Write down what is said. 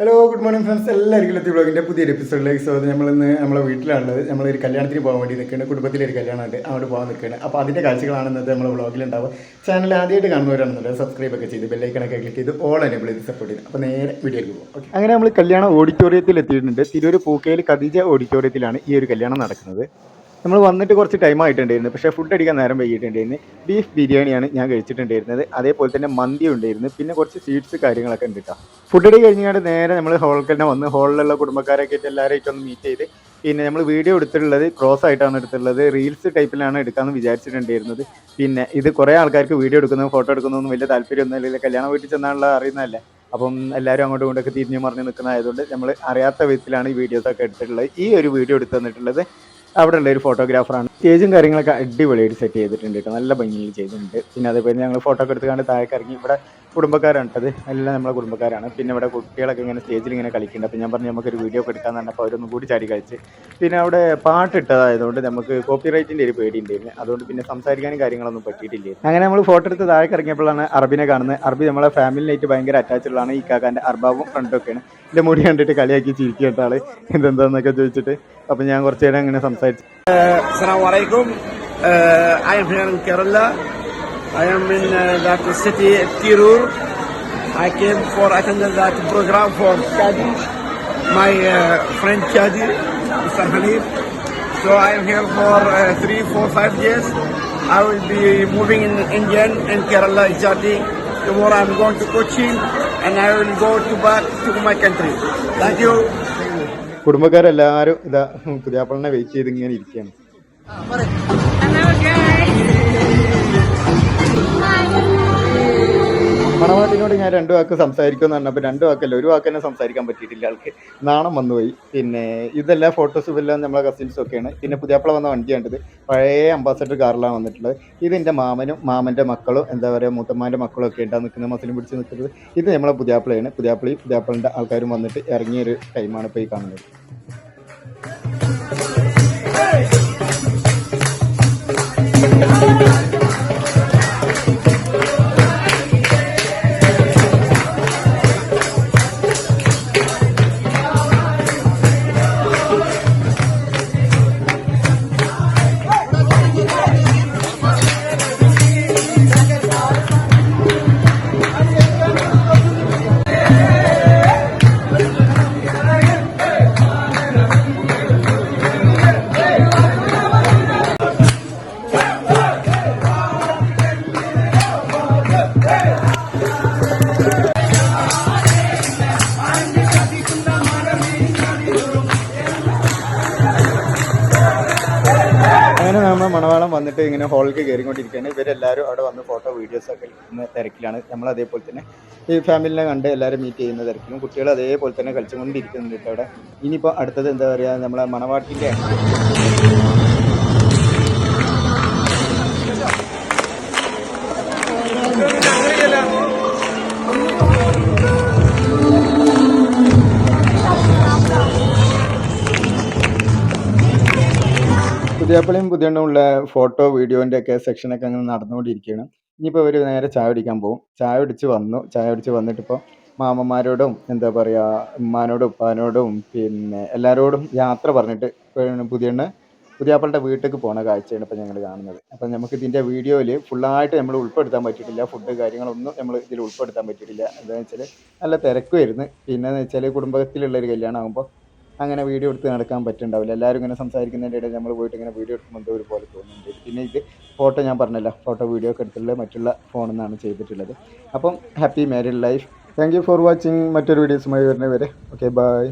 Hello good morning friends എല്ലാവർക്കും എത്തി ബ്ലോഗിന്റെ പുതിയൊരു എപ്പിസോഡിലേക്ക് സ്വാഗതം. നമ്മളിന്ന് നമ്മളെ വീട്ടിലാണുള്ളത്. ഒരു കല്യാണത്തിന് പോകാൻ വേണ്ടി നിൽക്കുന്നത് കുടുംബത്തിലൊരു കല്യാണമുണ്ട് അങ്ങോട്ട് പോകാൻ നിൽക്കുകയാണ്. അപ്പോൾ അതിന്റെ കാഴ്ചകളാണ് ഇന്നത്തെ നമ്മളെ ഉണ്ടാവും ചാനൽ ആദ്യമായിട്ട് കാണുന്നവരാണെന്നുണ്ടെങ്കിൽ സബ്സ്ക്രൈബ് ഒക്കെ ചെയ്ത് ബെല്ലൈക്കണൊക്കെ ക്ലിക്ക് ചെയ്ത് ഓൾ എനേബിൾ ചെയ്ത് സപ്പോർട്ട് ചെയ്ത്. അപ്പോൾ നേരെ വീഡിയോയിലേക്ക് പോകും ഓക്കെ അങ്ങനെ നമ്മൾ കല്യാണം ഓഡിറ്റോറിയത്തിൽ എത്തിയിട്ടുണ്ട് തിരൂർ പൂക്കയിൽ ഖദീജ ഓഡിറ്റോറിയത്തിലാണ് ഈ ഒരു കല്യാണം നടക്കുന്നത്. നമ്മൾ വന്നിട്ട് കുറച്ച് ടൈം ആയിട്ടുണ്ടായിരുന്നു. പക്ഷേ ഫുഡ് അടിക്കാൻ നേരം വൈകിട്ടുണ്ടായിരുന്നു ബീഫ് ബിരിയാണിയാണ് ഞാൻ കഴിച്ചിട്ടുണ്ടായിരുന്നത്. അതേപോലെ തന്നെ മന്തി ഉണ്ടായിരുന്നു. പിന്നെ കുറച്ച് സ്വീറ്റ്സ് കാര്യങ്ങളൊക്കെ ഉണ്ട് കേട്ടോ ഫുഡ് അടി കഴിഞ്ഞാണ്ട് നേരെ നമ്മൾ ഹോളിൽ തന്നെ വന്ന് ഹോളിലുള്ള കുടുംബക്കാരൊക്കെ ആയിട്ട് എല്ലാവരായിട്ട് ഒന്ന് മീറ്റ് ചെയ്ത് പിന്നെ നമ്മൾ വീഡിയോ എടുത്തിട്ടുള്ളത് ക്രോസ് ആയിട്ടാണ് എടുത്തിട്ടുള്ളത്. റീൽസ് ടൈപ്പിലാണ് എടുക്കാമെന്ന് വിചാരിച്ചിട്ടുണ്ടായിരുന്നത്. പിന്നെ ഇത് കുറേ ആൾക്കാർക്ക് വീഡിയോ എടുക്കുന്നതും ഫോട്ടോ എടുക്കുന്നതൊന്നും വലിയ താല്പര്യമൊന്നും ഇല്ല. കല്യാണ വീട്ടിൽ ചെന്നാണുള്ള അറിയുന്നതല്ലേ. അപ്പം എല്ലാവരും അങ്ങോട്ടും ഇങ്ങോട്ടൊക്കെ തിരിഞ്ഞു മറിഞ്ഞ് നിൽക്കുന്നതായതുകൊണ്ട് നമ്മൾ അറിയാത്ത വിധത്തിലാണ് ഈ വീഡിയോസൊക്കെ എടുത്തിട്ടുള്ളത്. ഈ ഒരു വീഡിയോ എടുത്തു തന്നിട്ടുള്ളത് അവിടെ ഉള്ള ഒരു ഫോട്ടോഗ്രാഫറാണ് സ്റ്റേജും കാര്യങ്ങളൊക്കെ അടിപൊളിയായിട്ട് സെറ്റ് ചെയ്തിട്ടുണ്ട് കേട്ടോ. നല്ല ഭംഗിയിൽ ചെയ്തിട്ടുണ്ട്. പിന്നെ അതേപോലെ ഞങ്ങൾ ഫോട്ടോ ഒക്കെ എടുത്തുകൊണ്ട് താഴേക്ക് ഇറങ്ങി. ഇവിടെ കുടുംബക്കാരാണ്. കേട്ടത് എല്ലാം നമ്മളെ കുടുംബക്കാരാണ്. പിന്നെ ഇവിടെ കുട്ടികളൊക്കെ ഇങ്ങനെ സ്റ്റേജിൽ ഇങ്ങനെ കളിക്കുന്നുണ്ട്. അപ്പോൾ ഞാൻ പറഞ്ഞു നമുക്കൊരു വീഡിയോ ഒക്കെ എടുക്കാൻ പറഞ്ഞപ്പോൾ അവരൊന്നും കൂടി ചാടി കളിച്ച്. പിന്നെ അവിടെ പാട്ടിട്ടതായതുകൊണ്ട് നമുക്ക് കോപ്പി റൈറ്റിന്റെ ഒരു പേടി ഉണ്ടായിരുന്നു. അതുകൊണ്ട് പിന്നെ സംസാരിക്കാനും കാര്യങ്ങളൊന്നും പറ്റിയിട്ടില്ല. അങ്ങനെ നമ്മൾ ഫോട്ടോ എടുത്ത് താഴേക്ക് ഇറങ്ങിയപ്പോഴാണ് അറബിനെ കാണുന്നത്. അറബി നമ്മളെ ഫാമിലിയായിട്ട് ഭയങ്കര അറ്റാച്ചുള്ളതാണ് ഈ കാക്കാന്റെ അർബാബും ഫ്രണ്ടൊക്കെയാണ് എന്റെ മുടി കണ്ടിട്ട് കളിയാക്കി ചിരിക്കേണ്ട ആൾ. ഇതെന്താന്നൊക്കെ ചോദിച്ചിട്ട്. അപ്പം ഞാൻ കുറച്ച് നേരം അങ്ങനെ സംസാരിച്ചു. Kerala. I am in uh, that city of Kirur. I came for attending that program for Kadi, my uh, friend Kadi, Mr. Hanif. So I am here for uh, three, four, five years. I will be moving in Indian and Kerala Chadi. Tomorrow I'm going to Cochin and I will go to back to my country. Thank you. കുടുംബക്കാരെല്ലാവരും ഇതാ പുതിയാപ്പളിനെ wait ചെയ്ത് ഇങ്ങനെ ഇരിക്കുകയാണ് മണവാട്ടിനോട് ഞാൻ രണ്ടു വാക്ക് സംസാരിക്കുമെന്ന് പറഞ്ഞപ്പോൾ രണ്ട് വാക്കല്ല ഒരു വാക്ക് തന്നെ സംസാരിക്കാൻ പറ്റിയിട്ടില്ല ആൾക്ക്. നാണം വന്നുപോയി. പിന്നെ ഇതെല്ലാം ഫോട്ടോസും എല്ലാം നമ്മളെ കസിൻസും ഒക്കെയാണ്. പിന്നെ പുതിയപ്പള വന്ന വണ്ടിയാണ്ടത് പഴയ അംബാസഡർ കാറിലാണ് വന്നിട്ടുള്ളത്. ഇത് എന്റെ മാമനും മാമന്റെ മക്കളും എന്താ പറയുക മൂത്തമ്മാന്റെ മക്കളും ഒക്കെ ഉണ്ടാകും നിൽക്കുന്നത് മസിലും പിടിച്ച് നിൽക്കുന്നത്. ഇത് നമ്മളെ പുതിയാപ്പിളയാണ്. പുതിയാപ്പിളയും പുതിയാപ്പിളിന്റെ ആൾക്കാരും വന്നിട്ട് ഇറങ്ങിയൊരു ടൈമാണ് ഇപ്പോൾ ഈ കാണുന്നത്. മണവാളം വന്നിട്ട് ഇങ്ങനെ ഹോളിലേക്ക് കയറിക്കൊണ്ടിരിക്കുകയാണ് ഇവരെല്ലാവരും അവിടെ വന്ന് ഫോട്ടോ വീഡിയോസ് ഒക്കെ എടുക്കുന്ന തിരക്കിലാണ്. നമ്മൾ അതേപോലെ തന്നെ ഈ ഫാമിലിനെ കണ്ട് എല്ലാവരും മീറ്റ് ചെയ്യുന്ന തിരക്കിലും കുട്ടികൾ അതേപോലെ തന്നെ കളിച്ചുകൊണ്ടിരിക്കുന്നുണ്ട് അവിടെ ഇനിയിപ്പോൾ അടുത്തത് എന്താ പറയുക നമ്മളെ മണവാട്ടിന്റെ പുതിയപ്പള്ളിയും പുതിയണ്ണുള്ള ഫോട്ടോ വീഡിയോന്റെ ഒക്കെ സെക്ഷനൊക്കെ അങ്ങനെ നടന്നുകൊണ്ടിരിക്കുകയാണ്. ഇനിയിപ്പോൾ ഇവർ നേരെ ചായ കുടിക്കാൻ പോകും. ചായ കുടിച്ച് വന്നു. ചായ കുടിച്ച് വന്നിട്ടിപ്പോൾ മാമന്മാരോടും എന്താ പറയുക ഉമ്മാനോടും ഉപ്പാനോടും പിന്നെ എല്ലാവരോടും യാത്ര പറഞ്ഞിട്ട് പിന്നെ പുതിയണ്ണ് പുതിയാപ്പളുടെ വീട്ടിലേക്ക് പോണ കാഴ്ചയാണ് ഇപ്പോൾ ഞങ്ങൾ കാണുന്നത്. അപ്പം നമുക്ക് ഇതിന്റെ വീഡിയോയിൽ ഫുള്ളായിട്ട് നമ്മൾ ഉൾപ്പെടുത്താൻ പറ്റിയിട്ടില്ല. ഫുഡ് കാര്യങ്ങളൊന്നും നമ്മൾ ഇതിൽ ഉൾപ്പെടുത്താൻ പറ്റിയിട്ടില്ല. എന്താണെന്ന് വെച്ചാൽ നല്ല തിരക്കുമായിരുന്നു പിന്നെന്ന് വെച്ചാൽ കുടുംബത്തിലുള്ള ഒരു കല്യാണം കല്യാണമാകുമ്പോൾ അങ്ങനെ വീഡിയോ എടുത്ത് നടക്കാൻ പറ്റുന്നുണ്ടാവില്ല. എല്ലാവരും ഇങ്ങനെ സംസാരിക്കുന്നതിന്റെ ഇടയിൽ നമ്മൾ പോയിട്ട് ഇങ്ങനെ വീഡിയോ എടുക്കുമ്പോൾ എന്തോ ഒരു പോലെ തോന്നുന്നുണ്ട്. പിന്നെ ഇത് ഫോട്ടോ ഞാൻ പറഞ്ഞല്ലോ ഫോട്ടോ വീഡിയോ ഒക്കെ എടുത്തിട്ടുള്ള മറ്റുള്ള ഫോണിൽ നിന്നാണ് ചെയ്തിട്ടുള്ളത്. അപ്പം happy married life thank you for watching മറ്റൊരു വീഡിയോസുമായി വരുന്നവരെ ഓക്കെ ബൈ